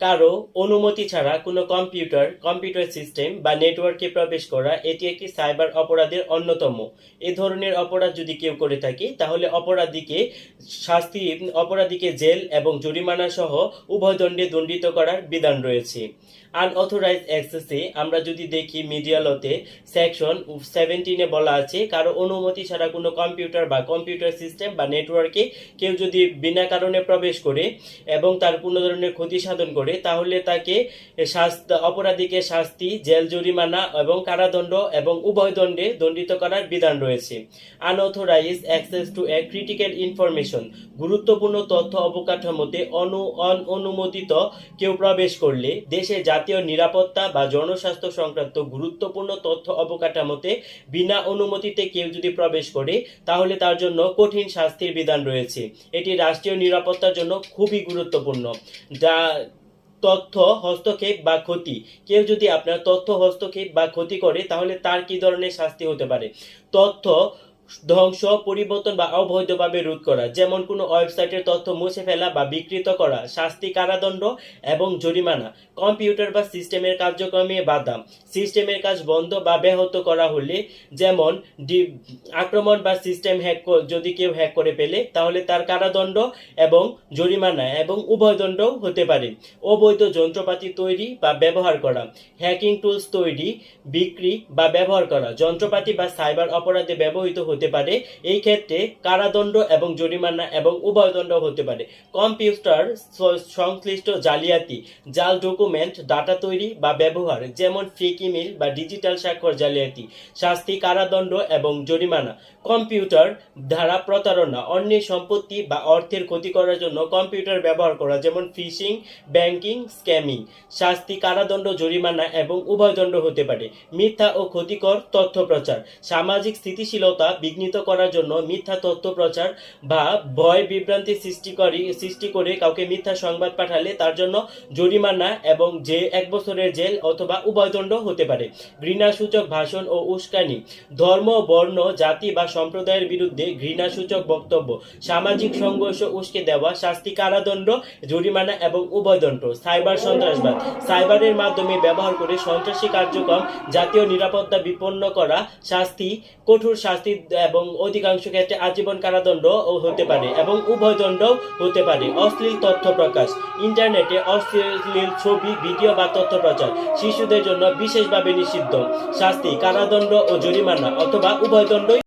কারও অনুমতি ছাড়া কোনো কম্পিউটার কম্পিউটার সিস্টেম বা নেটওয়ার্কে প্রবেশ করা এটি একটি সাইবার অপরাধের অন্যতম। এ ধরনের অপরাধ যদি কেউ করে থাকে, তাহলে অপরাধীকে শাস্তি, অপরাধীকে জেল এবং জরিমানা সহ উভয় দণ্ডে দণ্ডিত করার বিধান রয়েছে। আনঅথরাইজ অ্যাক্সেসে আমরা যদি দেখি মিডিয়ালতে সেকশন সেভেন্টিনে বলা আছে, কারও অনুমতি ছাড়া কোনো কম্পিউটার বা কম্পিউটার সিস্টেম বা নেটওয়ার্কে কেউ যদি বিনা কারণে প্রবেশ করে এবং তার কোনো ধরনের ক্ষতি সাধন করে তাহলে তাকে শাস্তি, অপরাধীকে শাস্তি, জেল, জরিমানা এবং কারাদণ্ড এবং উভয় দণ্ডে দণ্ডিত করার বিধান রয়েছে। Unauthorized access to a critical information গুরুত্বপূর্ণ তথ্য অবকাঠামোতে অনু, অনুমোদিত কেউ প্রবেশ করলে দেশে জাতীয় নিরাপত্তা বা জনস্বাস্থ্য সংক্রান্ত গুরুত্বপূর্ণ তথ্য অবকাঠামোতে বিনা অনুমতিতে কেউ যদি প্রবেশ করে, তাহলে তার জন্য কঠিন শাস্তির বিধান রয়েছে। এটি রাষ্ট্রীয় নিরাপত্তার জন্য খুবই গুরুত্বপূর্ণ। যা তথ্য, হস্তক্ষেপ বা ক্ষতি। কেউ যদি আপনার তথ্য, হস্তক্ষেপ বা ক্ষতি করে, তাহলে তার কি ধরনের শাস্তি হতে পারে? তথ্য ধ্বংস পরিবর্তন বা অবৈধভাবে রোধ করা, যেমন কোনো ওয়েবসাইটের তথ্য মুছে ফেলা বা বিকৃত করা, শাস্তি কারাদণ্ড এবং জরিমানা, কম্পিউটার বা সিস্টেমের কার্যক্রমে বাধা সিস্টেমের কাজ বন্ধ বা ব্যাহত করা হলে, যেমন আক্রমণ বা সিস্টেম হ্যাক যদি কেউ হ্যাক করে ফেলে, তাহলে তার কারাদণ্ড এবং জরিমানা এবং উভয় দণ্ডও হতে পারে। অবৈধ যন্ত্রপাতি তৈরি বা ব্যবহার করা, হ্যাকিং টুলস তৈরি, বিক্রি বা ব্যবহার করা, যন্ত্রপাতি বা সাইবার অপরাধে ব্যবহৃত হতে পারে। এই ক্ষেত্রে কারাদণ্ড এবং জরিমানা এবং উভয় দণ্ড হতে পারে। কম্পিউটার সংশ্লিষ্ট জালিয়াতি, জাল ডকুমেন্ট, ডাটা তৈরি বা ব্যবহার, যেমন ফেক ইমেল বা ডিজিটাল স্বাক্ষর জালিয়াতি, শাস্তি, কারাদণ্ড এবং জরিমানা। কম্পিউটার দ্বারা প্রতারণা, অন্যের সম্পত্তি বা অর্থের ক্ষতি করার জন্য কম্পিউটার ব্যবহার করা, যেমন ফিশিং, ব্যাংকিং, স্ক্যামিং। শাস্তি, কারাদণ্ড, জরিমানা এবং উভয় দণ্ড হতে পারে। মিথ্যা ও ক্ষতিকর তথ্য প্রচার, সামাজিক স্থিতিশীলতা বিঘ্নিত করার জন্য মিথ্যা তথ্য প্রচার বা ভয় বিভ্রান্তি সৃষ্টি করে সৃষ্টি করে কাউকে মিথ্যা সংবাদ পাঠালে তার জন্য জরিমানা এবং যে এক বছরের জেল অথবা উভয়দণ্ড হতে পারে। ঘৃণাসূচক ভাষণ ও উস্কানি। ধর্ম, বর্ণ, জাতি বা সম্প্রদায়ের বিরুদ্ধে ঘৃণাসূচক বক্তব্য। সামাজিক সংঘর্ষ উস্কে দেওয়া, শাস্তি, কারাদণ্ড, জরিমানা এবং উভয়দণ্ড। সাইবার সন্ত্রাসবাদ। সাইবারের মাধ্যমে ব্যবহার করে সন্ত্রাসী কার্যক্রম, জাতীয় নিরাপত্তা বিপন্ন করা, শাস্তি, কঠোর শাস্তি এবং অধিকাংশ ক্ষেত্রে আজীবন কারাদণ্ড হতে পারে এবং উভয় দণ্ড হতে পারে। অশ্লীল তথ্য প্রকাশ। ইন্টারনেটে অশ্লীল ছবি, ভিডিও বা তথ্য প্রচার শিশুদের জন্য বিশেষভাবে নিষিদ্ধ। শাস্তি কারাদণ্ড ও জরিমানা অথবা উভয় দণ্ডই